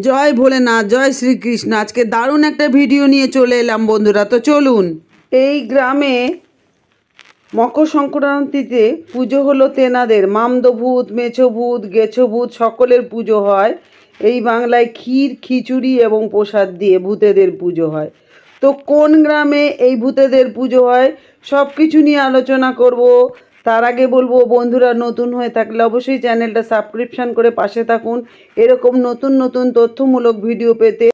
জয় ভোলেনাথ, জয় শ্রীকৃষ্ণ। আজকে দারুণ একটা ভিডিও নিয়ে চলে এলাম বন্ধুরা, তো চলুন। এই গ্রামে মকর সংক্রান্তিতে পুজো হলো তেনাদের। মামদভূত, মেছভূত, গেছভূত সকলের পুজো হয়। এই বাংলায় ক্ষীর, খিচুড়ি এবং প্রসাদ দিয়ে ভূতেদের পুজো হয়। তো কোন গ্রামে এই ভূতেদের পুজো হয়? সব কিছু নিয়ে আলোচনা করব। তার আগে বলব, বন্ধুরা, নতুন হয়ে থাকলে অবশ্যই চ্যানেলটা সাবস্ক্রিপশন করে পাশে থাকুন। এরকম নতুন নতুন তথ্যমূলক ভিডিও পেতে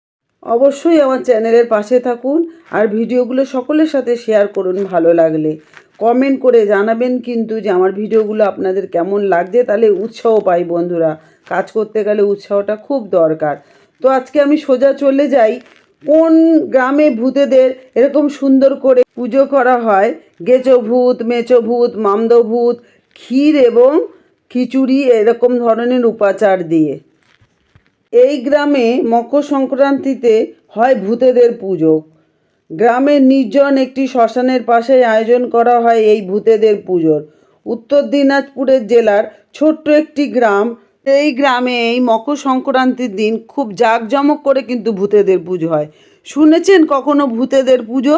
অবশ্যই আমার চ্যানেলের পাশে থাকুন আর ভিডিওগুলো সকলের সাথে শেয়ার করুন ভালো লাগলে। কমেন্ট করে জানাবেন কিন্তু যে আমার ভিডিওগুলো আপনাদের কেমন লাগছে, তাহলে উৎসাহ পাই বন্ধুরা। কাজ করতে গেলে উৎসাহটা খুব দরকার। তো আজকে আমি সোজা চলে যাই। কোন গ্রামে ভূতেদের এরকম সুন্দর করে পুজো করা হয়? গেচো ভূত, মেচো ভূত, মামদো ভূত, ক্ষীর এবং খিচুড়ি এরকম ধরনের উপাচার দিয়ে। এই গ্রামে মকর সংক্রান্তিতে হয় ভূতেদের পুজো। গ্রামের নির্জন একটি শ্মশানের পাশে আয়োজন করা হয় এই ভূতেদের পুজোর। উত্তর দিনাজপুরের জেলার ছোট্ট একটি গ্রাম এই গ্রামে এই মকর সংক্রান্তির দিন খুব জাঁকজমক করে কিন্তু ভূতেদের পুজো হয়। শুনেছেন কখনো ভূতেদের পুজো?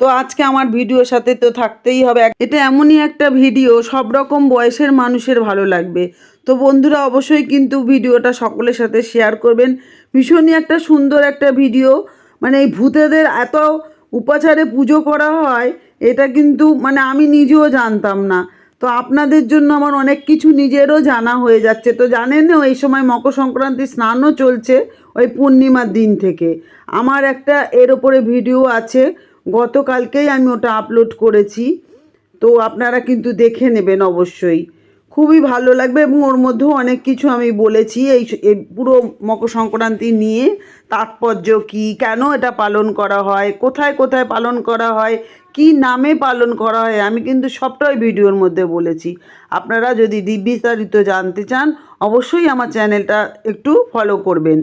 তো আজকে আমার ভিডিওর সাথে তো থাকতেই হবে। এটা এমনই একটা ভিডিও, সব রকম বয়সের মানুষের ভালো লাগবে। তো বন্ধুরা, অবশ্যই কিন্তু ভিডিওটা সকলের সাথে শেয়ার করবেন। ভীষণই একটা সুন্দর একটা ভিডিও। মানে এই ভূতেদের এত উপাচারে পুজো করা হয়, এটা কিন্তু মানে আমি নিজেও জানতাম না। তো আপনাদের জন্য আমার অনেক কিছু নিজেরও জানা হয়ে যাচ্ছে। তো জানেনও এই সময় মকর সংক্রান্তি স্নানও চলছে ওই পূর্ণিমার দিন থেকে। আমার একটা এর ওপরে ভিডিও আছে, গতকালকেই আমি ওটা আপলোড করেছি। তো আপনারা কিন্তু দেখে নেবেন অবশ্যই। খুবই ভালো লাগবে এবং ওর মধ্যেও অনেক কিছু আমি বলেছি, এই পুরো মকর সংক্রান্তি নিয়ে তাৎপর্য কি, কেন এটা পালন করা হয়, কোথায় কোথায় পালন করা হয় কি নামে পালন করা হয়? আমি কিন্তু সবটাই ভিডিওর মধ্যে বলেছি। আপনারা যদি বিস্তারিত জানতে চান, অবশ্যই আমার চ্যানেলটা একটু ফলো করবেন।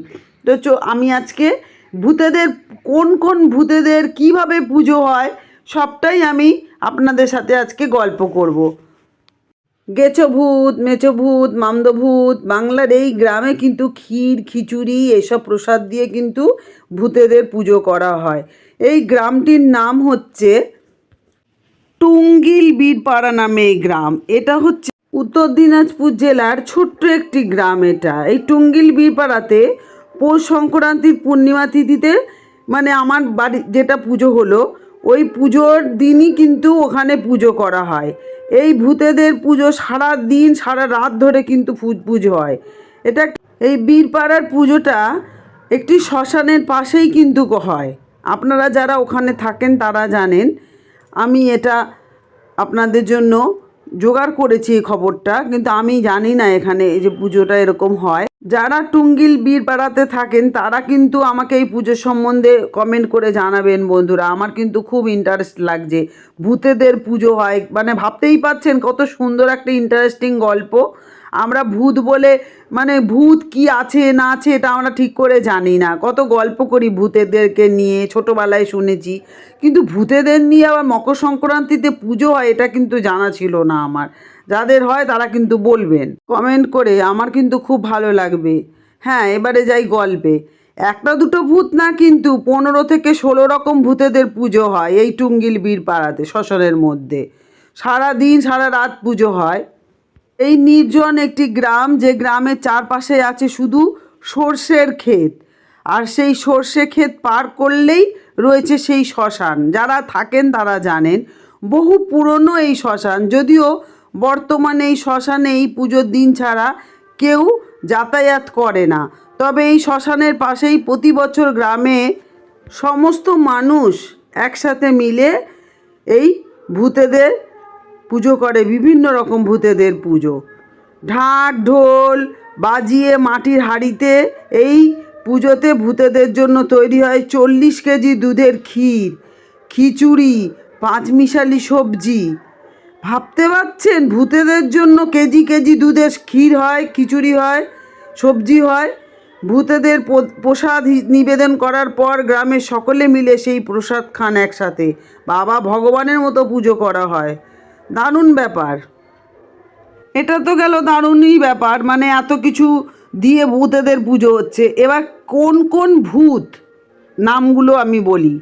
তো আমি আজকে ভূতেদের, কোন কোন ভূতেদের কীভাবে পুজো হয়, সবটাই আমি আপনাদের সাথে আজকে গল্প করব। গেছো ভূত, মেছো ভূত, মামদো ভূত, বাংলার এই গ্রামে কিন্তু ক্ষীর, খিচুড়ি এসব প্রসাদ দিয়ে কিন্তু ভূতেদের পুজো করা হয়। এই গ্রামটির নাম হচ্ছে টুঙ্গিল বীরপাড়া নামে এই গ্রাম। এটা হচ্ছে উত্তর দিনাজপুর জেলার ছোট্ট একটি গ্রাম এটা। এই টুঙ্গিল বীরপাড়াতে পৌষ সংক্রান্তির পূর্ণিমা তিথিতে মানে আমার বাড়ি যেটা পুজো হলো, ওই পুজোর দিনই কিন্তু ওখানে পুজো করা হয়। এই ভূতেদের পুজো সারা দিন, সারা রাত ধরে কিন্তু পুজো হয়। এটা এই বীরপাড়ার পুজোটা একটি শ্মশানের পাশেই কিন্তু হয়। আপনারা যারা ওখানে থাকেন তারা জানেন আমি এটা আপনাদের জন্য জোগাড় করেছি এই খবরটা, কিন্তু আমি জানি না এখানে এই যে পুজোটা এরকম হয়। যারা টুঙ্গিল বীরপাড়াতে থাকেন, তারা কিন্তু আমাকে এই পুজোর সম্বন্ধে কমেন্ট করে জানাবেন বন্ধুরা। আমার কিন্তু খুব ইন্টারেস্ট লাগছে। ভূতেদের পুজো হয় মানে ভাবতেই পাচ্ছেন কত সুন্দর একটা ইন্টারেস্টিং গল্প। আমরা ভূত বলে মানে ভূত কি আছে, না আছে, এটা আমরা ঠিক করে জানি না। কত গল্প করি ভূতেদেরকে নিয়ে, ছোটোবেলায় শুনেছি। কিন্তু ভূতেদের নিয়ে আবার মকর সংক্রান্তিতে পুজো হয়, এটা কিন্তু জানা ছিল না আমার। যাদের হয় তারা কিন্তু বলবেন। কমেন্ট করে, আমার কিন্তু খুব ভালো লাগবে। হ্যাঁ এবারে যাই গল্পে। একটা দুটো ভূত না কিন্তু পনেরো থেকে ষোলো রকম ভূতেদের পুজো হয়, এই টুঙ্গিল বীর পাড়াতে, শ্মশানের মধ্যে। সারা দিন সারা রাত পুজো হয়। এই নির্জন একটি গ্রাম যে গ্রামের চারপাশে আছে শুধু সর্ষের ক্ষেত। আর সেই সর্ষে ক্ষেত পার করলেই রয়েছে সেই শ্মশান। যারা থাকেন তারা জানেন, বহু পুরনো এই শ্মশান। যদিও বর্তমানে এই শ্মশানে এই পুজোর দিন ছাড়া কেউ যাতায়াত করে না। তবে এই শ্মশানের পাশেই প্রতি বছর গ্রামে সমস্ত মানুষ একসাথে মিলে এই ভূতেদের পুজো করে বিভিন্ন রকম ভূতেদের পুজো। ঢাক, ঢোল বাজিয়ে মাটির হাঁড়িতে এই পুজোতে ভূতেদের জন্য তৈরি হয় চল্লিশ কেজি দুধের ক্ষীর, খিচুড়ি, পাঁচমিশালি সবজি। ভাবতে পারছেন? ভূতেদের জন্য কেজি কেজি দুধের ক্ষীর হয়, খিচুড়ি হয়, সবজি হয়। ভূতেদের প্রসাদ নিবেদন করার পর গ্রামের সকলে মিলে সেই প্রসাদ খান একসাথে। বাবা ভগবানের মতো পুজো করা হয়। দারুণ ব্যাপার। এটা তো গেল দারুণই ব্যাপার মানে এত কিছু দিয়ে ভূতেদের পুজো হচ্ছে। এবার কোন কোন ভূত? নামগুলো আমি বলি।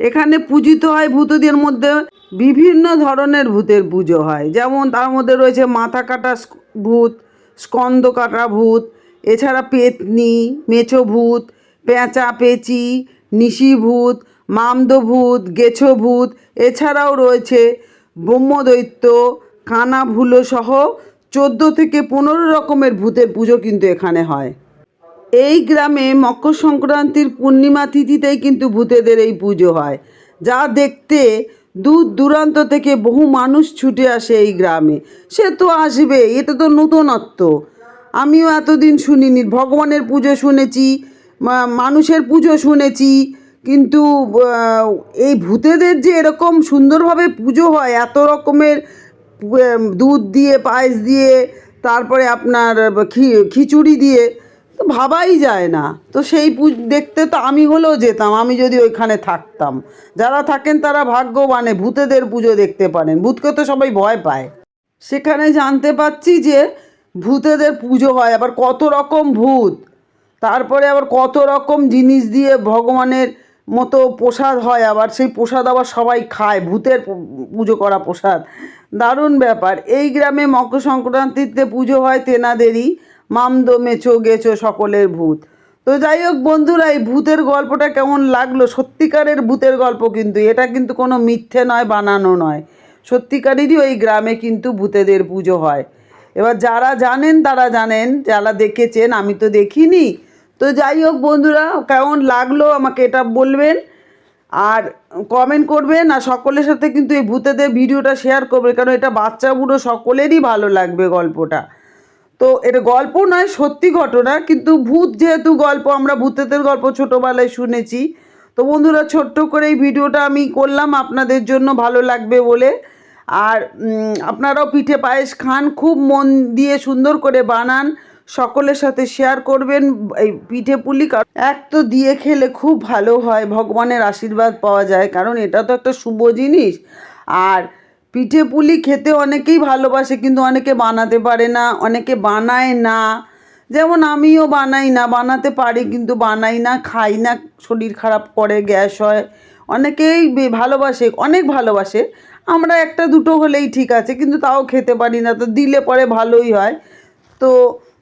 এখানে পূজিত হয় ভূতদের মধ্যে বিভিন্ন ধরনের ভূতের পুজো হয়। যেমন তার মধ্যে রয়েছে মাথা কাটা ভূত, স্কন্দ কাটা ভূত, এছাড়া পেতনি, মেছো ভূত, পেঁচা, পেঁচি, নিশি ভূত, মামদ ভূত, গেছো ভূত, এছাড়াও রয়েছে ব্রহ্মদৈত্য কানা ভুলো সহ চোদ্দ থেকে পনেরো রকমের ভূতের পুজো কিন্তু এখানে হয়। এই গ্রামে মকর সংক্রান্তির পূর্ণিমা তিথিতেই কিন্তু ভূতেদের এই পুজো হয়, যা দেখতে দূর দূরান্ত থেকে বহু মানুষ ছুটে আসে এই গ্রামে। সে তো আসবে, এটা তো নূতনত্ব। আমিও এতদিন শুনিনি, ভগবানের পুজো শুনেছি মানুষের পুজো শুনেছি কিন্তু এই ভূতেদের যে এরকম সুন্দরভাবে পুজো হয়, এত রকমের দুধ দিয়ে, পায়েস দিয়ে, তারপরে আপনার খিচুড়ি দিয়ে, তো ভাবাই যায় না। তো সেই দেখতে তো আমি হলেও যেতাম, আমি যদি ওইখানে থাকতাম। যারা থাকেন তারা ভাগ্যবানে ভূতেদের পুজো দেখতে পারেন। ভূতকে তো সবাই ভয় পায়। সেখানে জানতে পাচ্ছি যে ভূতেদের পুজো হয়, আবার কত রকম ভূত। তারপরে আবার কত রকম জিনিস দিয়ে ভগবানের মতো প্রসাদ হয় আবার, সেই প্রসাদ আবার সবাই খায়, ভূতের পুজো করা প্রসাদ। দারুণ ব্যাপার। এই গ্রামে মকর সংক্রান্তিতে পুজো হয় তেনাদেরই মামদো মেছো গেছো সকলের ভূত। তো যাই হোক বন্ধুরা, এই ভূতের গল্পটা কেমন লাগল? সত্যিকারের ভূতের গল্প কিন্তু, এটা কিন্তু কোনো মিথ্যে নয়, বানানো নয়। সত্যিকারেরই ওই গ্রামে কিন্তু ভূতেদের পুজো হয়। এবার যারা জানেন, তারা জানেন, যারা দেখেছেন, আমি তো দেখিনি। তো যাই হোক বন্ধুরা, কেমন লাগল আমাকে এটা বলবেন আর কমেন্ট করবেন আর সকলের সাথে কিন্তু এই ভূতেদের ভিডিওটা শেয়ার করবে কারণ এটা বাচ্চা বুড়ো সকলেরই ভালো লাগবে গল্পটা। তো এটা গল্প নয়, সত্যি ঘটনা, কিন্তু ভূত যেহেতু গল্প, আমরা ভূতেদের গল্প ছোটোবেলায় শুনেছি। তো বন্ধুরা, ছোট্ট করে এই ভিডিওটা আমি করলাম আপনাদের জন্য ভালো লাগবে বলে। আর আপনারাও পিঠে পায়েস খান, খুব মন দিয়ে সুন্দর করে বানান। সকলের সাথে শেয়ার করবেন, এই পিঠে পুলি কারণ এক তো দিয়ে খেলে খুব ভালো হয়, ভগবানের আশীর্বাদ পাওয়া যায়, কারণ এটা তো একটা শুভ জিনিস। আর পিঠে পুলি খেতে অনেকেই ভালোবাসে, কিন্তু অনেকে বানাতে পারে না, অনেকে বানায় না। যেমন আমিও বানাই না, বানাতে পারি, কিন্তু বানাই না, খাই না, শরীর খারাপ করে, গ্যাস হয়। অনেকেই ভালোবাসে, অনেক ভালোবাসে। আমরা একটা দুটো হলেই ঠিক আছে, কিন্তু তাও খেতে পারি না, তো দিলে পরে ভালোই হয়। তো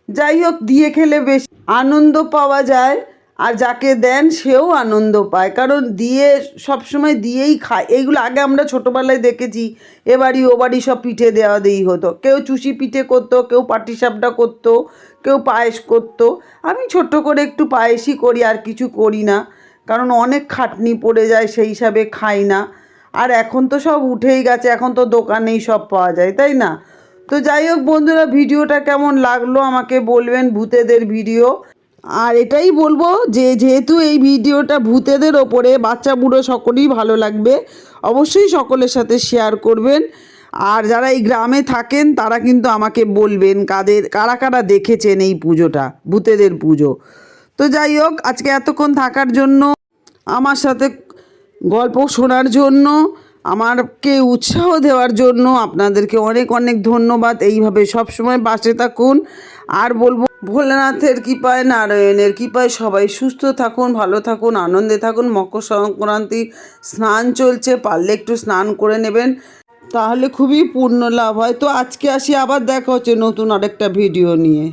যাই হোক, দিয়ে খেলে বেশ আনন্দ পাওয়া যায়। আর যাকে দেন, সেও আনন্দ পায়। কারণ দিয়ে সবসময় দিয়েই খায়। এইগুলো আগে আমরা ছোটোবেলায় দেখেছি। এ বাড়ি ও বাড়ি সব পিঠে দেওয়া দেই হতো। কেউ চুষি পিঠে করতো, কেউ পাটিসাপটা করতো, কেউ পায়েস করতো। আমি ছোট্ট করে একটু পায়েসই করি, আর কিছু করি না। কারণ অনেক খাটনি পড়ে যায়, সেই হিসাবে খাই না। আর এখন তো সব উঠেই গেছে। এখন তো দোকানেই সব পাওয়া যায়, তাই না? তো যাই হোক বন্ধুরা, ভিডিওটা কেমন লাগল আমাকে বলবেন ভূতেদের ভিডিও। আর এটাই বলব যে, যেহেতু এই ভিডিওটা ভূতেদের ওপরে, বাচ্চা বুড়ো সকলেই ভালো লাগবে, অবশ্যই সকলের সাথে শেয়ার করবেন। আর যারা এই গ্রামে থাকেন, তারা কিন্তু আমাকে বলবেন কাদের, কারা কারা দেখেছেন এই পুজোটা, ভূতেদের পুজো। তো যাই হোক, আজকে এতক্ষণ থাকার জন্য, আমার সাথে গল্প শোনার জন্য আমাকে উৎসাহ দেওয়ার জন্য আপনাদেরকে অনেক অনেক ধন্যবাদ। এইভাবে সবসময় পাশে থাকুন। আর বলব, ভোলেনাথের কৃপায়, নারায়ণের কৃপায় সবাই সুস্থ থাকুন, ভালো থাকুন, আনন্দে থাকুন। মকর সংক্রান্তি স্নান চলছে, পারলে একটু স্নান করে নেবেন। তাহলে খুবই পূর্ণ লাভ হয়। তো আজকে আসি, আবার দেখা হচ্ছে নতুন আরেকটা ভিডিও নিয়ে।